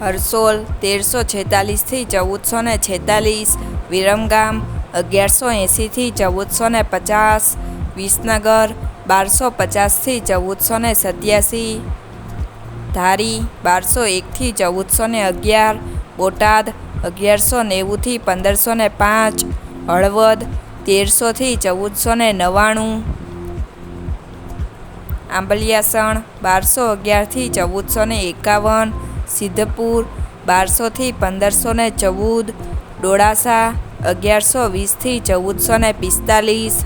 હરસોલ તેરસો છેતાલીસથી ચૌદસો ને છેતાલીસ, વિરમગામ અગિયારસો એંસીથી ચૌદસો ને પચાસ, વિસનગર બારસો પચાસથી ચૌદસો ને સત્યાસી, ધારી બારસો એકથી ચૌદસો ને અગિયાર, બોટાદ અગિયારસો નેવુંથી પંદરસો ને પાંચ, હળવદ તેરસોથી ચૌદસો ને નવ્વાણું, આંબલિયાસણ બારસો અગિયારથી ચૌદસો ને એકાવન સિદ્ધપુર, બારસોથી પંદરસો ને ચૌદ, ડોળાસા, અગિયારસો વીસથી ચૌદસો ને પિસ્તાલીસ,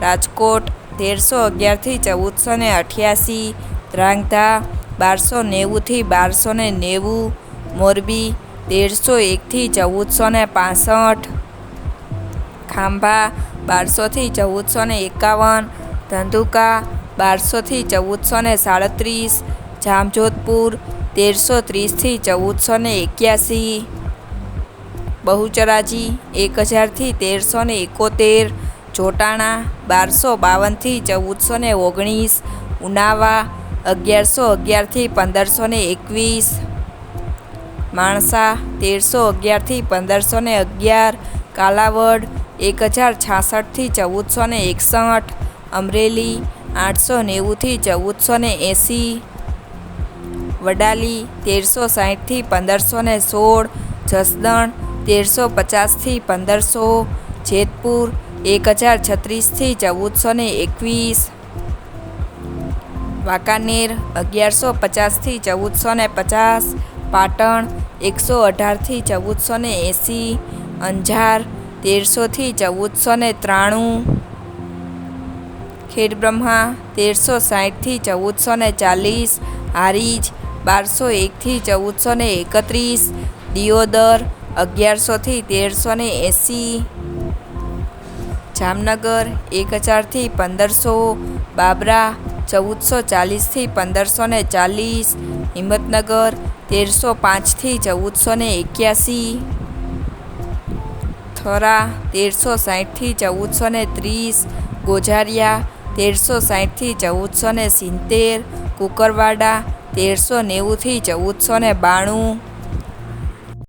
રાજકોટ, તેરસો અગિયારથી ચૌદસો ને અઠ્યાસી ધ્રાંગધા બારસો નેવુંથી બારસો ને નેવું, મોરબી, તેરસો એકથી ચૌદસો ને પાસઠ, ખાંભા, બારસોથી ચૌદસો ને એકાવન, ધંધુકા, બારસોથી ચૌદસો ને સાડત્રીસ, જામજોધપુર તેરસો ત્રીસથી ચૌદસો ને એક્યાસી. બહુચરાજી એક હજારથી તેરસો ને એકોતેર. જોટાણા બારસો બાવનથી ચૌદસો ને ઓગણીસ. ઉનાવા અગિયારસો અગિયારથી પંદરસો ને એકવીસ. માણસા તેરસો અગિયારથી પંદરસો ને અગિયાર. કાલાવડ એક હજાર છાસઠથી ચૌદસો ને એકસઠ. અમરેલી આઠસો નેવુંથી ચૌદસો ને એંસી. વડાલી તેરસો સાહીઠથી પંદરસો ને સોળ, જસદણ તેરસો પચાસથી પંદરસો, જેતપુર એક હજાર છત્રીસથી ચૌદસો ને એકવીસ, વાંકાનેર અગિયારસો પચાસથી ચૌદસો ને પચાસ, પાટણ એકસો અઢારથી ચૌદસો ને એંસી, અંજાર તેરસોથી ચૌદસો ને ત્રાણું, ખેડબ્રહ્મા તેરસો સાહીઠથી ચૌદસો ને ચાલીસ, હારીજ બારસો એકથી ચૌદસો ને એકત્રીસ, દિયોદર અગિયારસોથી તેરસો ને એંસી, જામનગર એક હજારથી પંદરસો, બાબરા ચૌદસો ચાલીસથી પંદરસો ને ચાલીસ, હિંમતનગર તેરસો પાંચથી ચૌદસો ને એક્યાસી, થરા તેરસો સાહીઠથી ચૌદસો ને ત્રીસ, ગોઝારિયા તેરસો સાહીઠથી ચૌદસો ને સિત્તેર, કુકરવાડા તેરસો નેવુંથી ચૌદસો ને બાણું